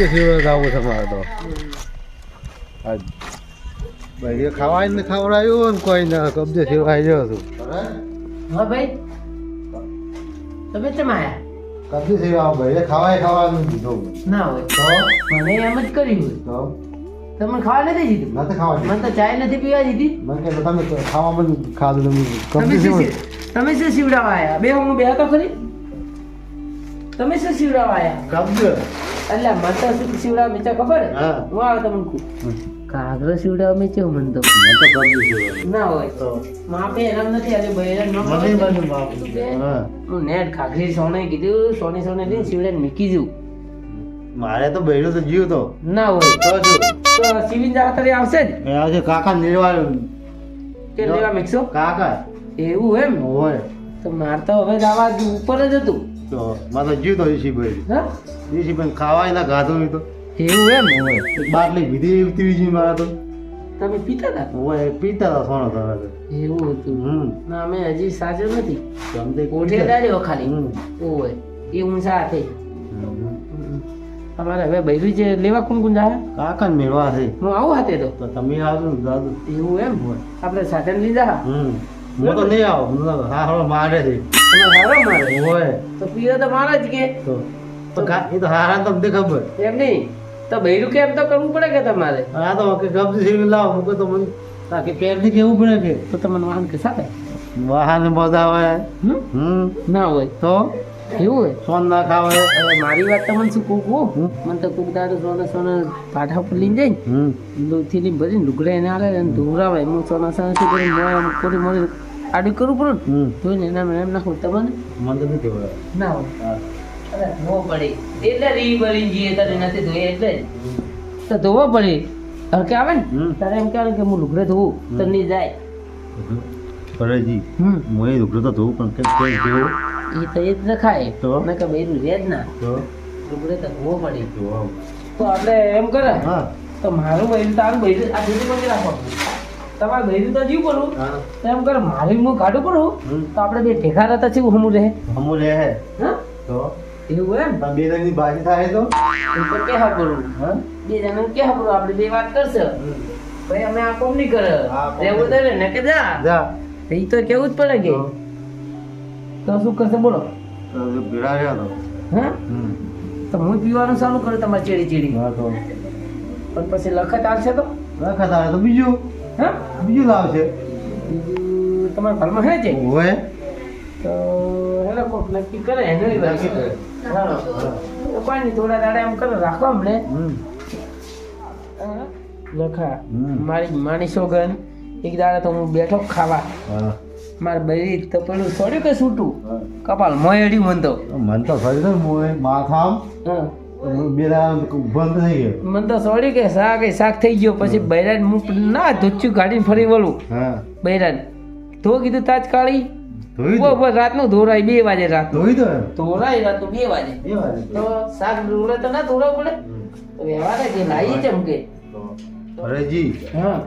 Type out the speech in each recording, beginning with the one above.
કબજે ફેવર છે મારે તો. ભાઈ ખાવાય ને ખવડાવ્યું ને કોઈ ના કબજે ફેવાઈ ગયો છું. હા ભાઈ. તમે કેમ આયા? કબજે ફેવા ભાઈ ખાવાય ખાવાનું દીધું ના હોય. તો? મને એમ જ કર્યું તો? તમે ખાવા નથી દીધું? નથી ખાવા મને તો ચાય નથી પીવા દીધી. મને કે તમે તો ખાવામાં ખાધું તમે તમે શું ફેવર શી- તમે શું સીવડાવવા આયા? બે હું બે તો ખરી? તમે શું શિવડાવા આવ્યા કબજે? એટલે મને તો શું સીવડાવવા મેં ખબર? હા. હું આવે તમને કહું કાગરો સીવડાવવા મેં મને તો મને તો કબજે ના હોય. તો. માપે એરમ નથી આજે ભાઈ એરમ ન મને. બધું માપ. હા. નેટ ખાખરી સોને કીધું સોની સોને લઈને સીવડાને મૂકી દઉં. મારે તો બહેરો તો જીવ તો. ના હોય. તો શું? તો સિવિન જવા તારી આવશે જ. એ આજે કાકા નિર્વાળ કે લેવા મિક્સો કાકા. એવું એમ? હોય. તો માર તો હવે દાવા ઉપર જ હતું. તો મારે જીવ તો ઋષિભાઈ ઋષિભાઈ હા? ઈસી પણ ખાવાય ના ખાધું ઈ તો. એવું એમ? હોય બાટલી પીધી એવી ત્રીજી મારા તો. તમે પીતા હતા? હોય પીતા હતા સોનો તમે તો. એવું હતું? હમ. ના અમે હજી સાચો નથી. સમજે કોઠે દાડ્યો ખાલી. ઓય એ હું સાથે. તમારે હવે બૈરી છે લેવા કોણ કોણ જાય? કાકા મેળવા છે. હું આવું હાથે તો. તમે આવજો દાદુ. એવું એમ? આપણે સાથે લીધા? હમ. હું તો નહીં આવું. હું હા મારે છે. હારો મારે હોય. તો તો મારા જ કે. તો તો એ તો હારા તમને ખબર. એમ નહીં. તો બૈરું કેમ તો કરવું પડે કે તમારે? આ તો કે કબજી સીવી લાવો મૂકે તો મને તાકે કેવું પડે કે તો તમને વાહન કે સાથે વાહન બધા આવે હમ? ના હોય. તો? એવું હોય? સોન ના ખાવે. હવે મારી વાત તમને શું કહું કહું? હમ. મને તો કુક દાડો સોના સોના પાઠા પર લઈને જાય લોહીથી લઈને ભરીને લુગડા એને આવે અને ધોવરાવે. હું સોના સોના શું કરી? આમ મોડી આડી કરવું પડે ને જોઈને એના ના નાખું તમને મને તો નથી ખબર. ના હોય. અરે ધોવો પડે. એટલે રી બળી જઈએ તને નથી ધોઈ એટલે તો ધોવો પડે. હરકે આવે ને? તારે એમ કહેવાય કે હું લુગડે ધોવું તો નહીં જાય. ફરેજી. હું એ દુખડો તો ધોવું પણ કે કેમ જેવો એ તો એ જ રખાય તો? મેં કે એનું રે જ ના. તો? લુગડે તો ધોવો પડે. તો આપણે એમ કરે. હા. તો મારું બહેન તારું બહેન આ જુદી પણ રાખો તમારે ગઈ તો જીવ પડું તો એમ કરે મારે હું કાઢું પડું તો આપણે બે ભેગા રહેતા છે હમું રહે. હમું રહે. હે? તો? એવું એમ? બે રંગની ભાજી થાય તો? એ તો કેવા હા? બે જણા કેવા પડું આપણે બે વાત કરશે. ભાઈ અમે આ કોમ નહીં કરે. રહેવું તો ને કે જા. જા. એ તો કેવું જ પડે કે? તો? શું કરશે બોલો. રહ્યા તો? હા? હમ. તો હું પીવાનું ચાલુ કરું તમારે ચેડી ચેડી હા તો. પણ પછી લખત આવશે તો? લખત આવે તો બીજું. હા? બીજું લાવશે બીજું તમારા ઘરમાં હે છે હોય તો હેલો કોક નક્કી કરે એને નક્કી કરે. કોઈ નહીં થોડા દાડા એમ કરે રાખો અમને. હમ. હા. લખા. મારી માની સોગન એક દાડા તો હું બેઠો ખાવા. હા. મારે બરી તો પેલું છોડ્યું કે છૂટું કપાલ મોય અડ્યું મન તો. મન તો ફરી તો મોય માથામ. બંધ થઈ ગયો. મન તો સોડી કે શાક એ શાક થઈ ગયો પછી બૈરાન હું ના ધોચ્યું કાઢીને ફરી વળું. હા. બૈરાન તો કીધું તાજ કાળી? રાતનું ધોરાય બે વાગે દો ધોરાય રાતનું બે વાગે. તો શાક ધોરે તો ના ધોરા પડે. વ્યવહાર જે લાવી ચમ કે. અરેજી હા.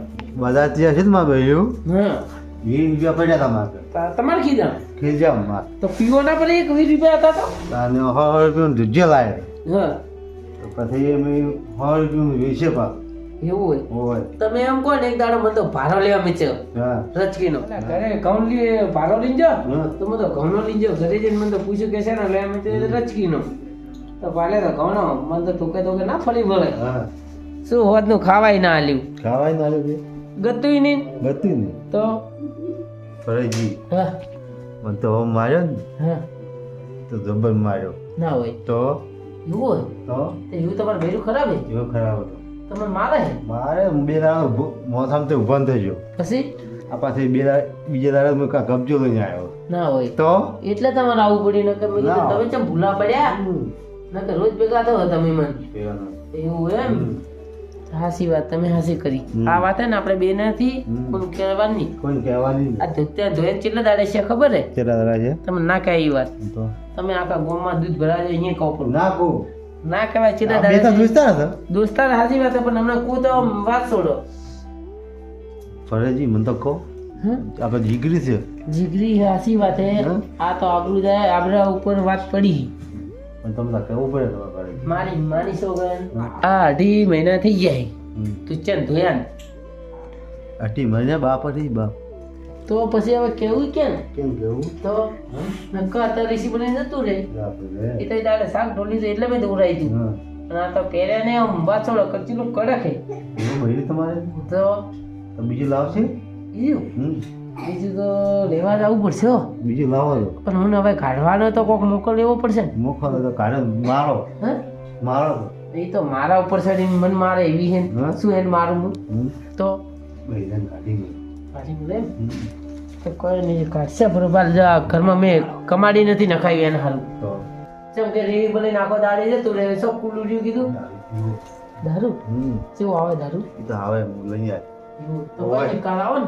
બધા ત્યાં છે માં ભાઈઓ? હા. વીસ રૂપિયા પડ્યા હતા તમારે કીધા? ખીજામ તો પીવો ના પડે એક વીસ રૂપિયા હતા તો? અને સો રૂપિયાનું દૂધિયા લાવે હા. તો પછી અમે સો રૂપિયાનું વેચે એવું હોય. હોય. તમે એમ કહો ને એક દાડો મને તો ભારો લેવા હા. રચકીનો ઘરે ઘઉં લી ભારો લઈને જાઓ. હા. તો મને તો ઘઉંનો લઈ જાઓ. ઘરે જઈને મને તો પૂછ્યું કે છે ને લેવા મેં તો રચકીનો તો પાલે તો ઘઉંનો. મને તો ઠોકે ઠોકે ના ફરી ભળે હા. શું હોતનું ખાવાય ના આલ્યું? ખાવાય ના આલ્યું ગતુંય નહીં? બધી નહીં. તો? ફળજી હા. મને તો માર્યો ને. હા. તો જબર માર્યો. ના હોય. તો? એવું હોય તો એવું તમારે ભેરું ખરાબ હે એવું ખરાબ હતો. તમે મારે હે મારે બે દાડા મોસામ તે ઊભા થઈ ગયો. પછી? આ પાછી બે દાડા બીજા દાડા મેં કાં કબજો લઈને આવ્યો. ના હોય. તો? એટલે તમારે આવું પડ્યું નકર મેં તમે ચમ ભૂલા પડ્યા? નકર રોજ ભેગા થયો તમે મને. એવું એમ. હાસી વાત તમે હાસી કરી. આ વાત હે ને આપણે બે નથી કોઈ કહેવાની? કોઈ કહેવાની? આ ધોત્યા ધોયા કેટલા દાડે છે ખબર હે? કેટલા દાડે છે? તમે ના કહે એ વાત. તમે આખા ગોમાં દૂધ ભરાજો અહીંયા કહો પણ. ના કહો. ના કહેવાય કેટલા દાડે તો દોસ્તાર હતા. દોસ્તાર હાસી વાત પણ હમણાં કો તો વાત છોડો. ફરેજી મને તો કહો? આપણે જીગરી છે. જીગરી હાસી વાત હે. આ તો આબરૂ જાય આબરા ઉપર વાત પડી. પણ તમને કહેવું પડે તમારે ઘરે મારી માની સોગન આ અઢી મહિના થઈ જાય. તું ચેન ધોયા ને? અઢી મહિના બાપ હતી બાપ. તો પછી હવે કેવું કે ને કેમ કેવું? તો નક્કા અત્યારે ઋષિ બની જતું રે. એ તો દાડે શાક ઢોલી તો એટલે મેં દોરાઈ દીધું અને આ તો પહેરે ને આમ બાછોડો કચીલું કડક હે. એવું તમારે? તો? તો બીજું લાવશે? બીજું હમ. બીજું તો લેવા જવું પડશે હો. બીજું લાવો તો. પણ હું હવે કાઢવાનો તો કોક મોકલ લેવો પડશે ને. મોખો તો કાઢો. મારો. હે? મારો. એ તો મારા ઉપર ચડીને મન મારે એવી હે. શું એને મારું હું તો? બહેરાને કાઢી ગયું કાઢી બોલે? હમ. તો કોઈ નહીં કાઢશે બરોબર. જા ઘરમાં મેં કમાડી નથી નખાવી એને હાલ. તો? જેમ કે રેવી ભલે નાખો દાડી જતું રહે સબ સો કુલુડ્યું કીધું? દારૂ. શું આવે દારૂ? એ તો આવે લઈ આય એવું તો હોય. કઈ આવો ને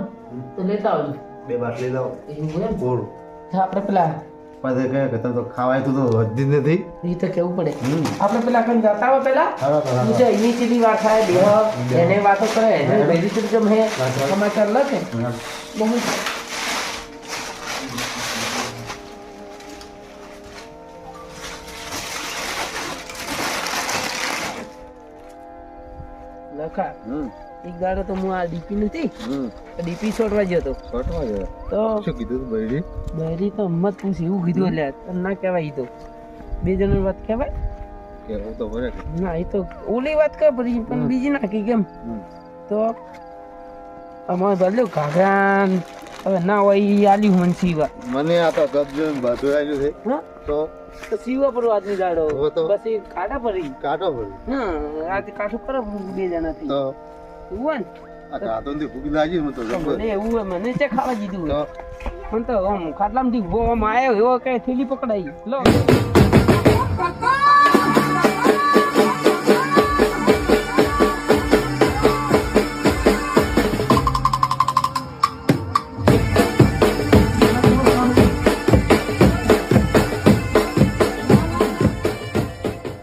તો લેતા આવજો. બે બાટલી લાવો. એવું એમ. કોરું આપણે પેલા પાસે કહે કે તો ખાવાય તો વધી નથી. એ તો કેવું પડે. આપણે પેલા કઈ જતા હોય પેલા? પૂછે એની ચીલી વાત થાય બે એને વાતો કરે એને જમ હે. સમાચાર લખે. બહુ એક દાડો તો હું આ ડીપી નથી. હમ. ડીપી છોડવા ગયો છોટવા ગયો? તો શું કીધું તું બૈરી? બહેરી તો મત પૂછ એવું કીધું એટલે. તને ના કહેવાય તો. બે જણની વાત કહેવાય? તો ના એ તો ઓલી વાત કર પછી પણ બીજી નાખી કેમ? તો અમારે બદલ્યું ઘાઘરા હવે ના હોય આલી મનસી મને મને આ તો ને બધું આવ્યું છે. તો તો સીવા પર આજની દાડો. હવે તો- પછી કાઢા પડી કાઢો ભરે. હા આજે કાઠું કરો બે જણા થઈ તો? એવું હોય ને. આ કાતો ને ભૂખ લાગી મને તો. મને એવું મને ચા ખાવા દીધું તો? મને તો આમ ખાટલામાંથી ઊભો આમ આવ્યો એવો કઈ થેલી પકડાઈ. લો.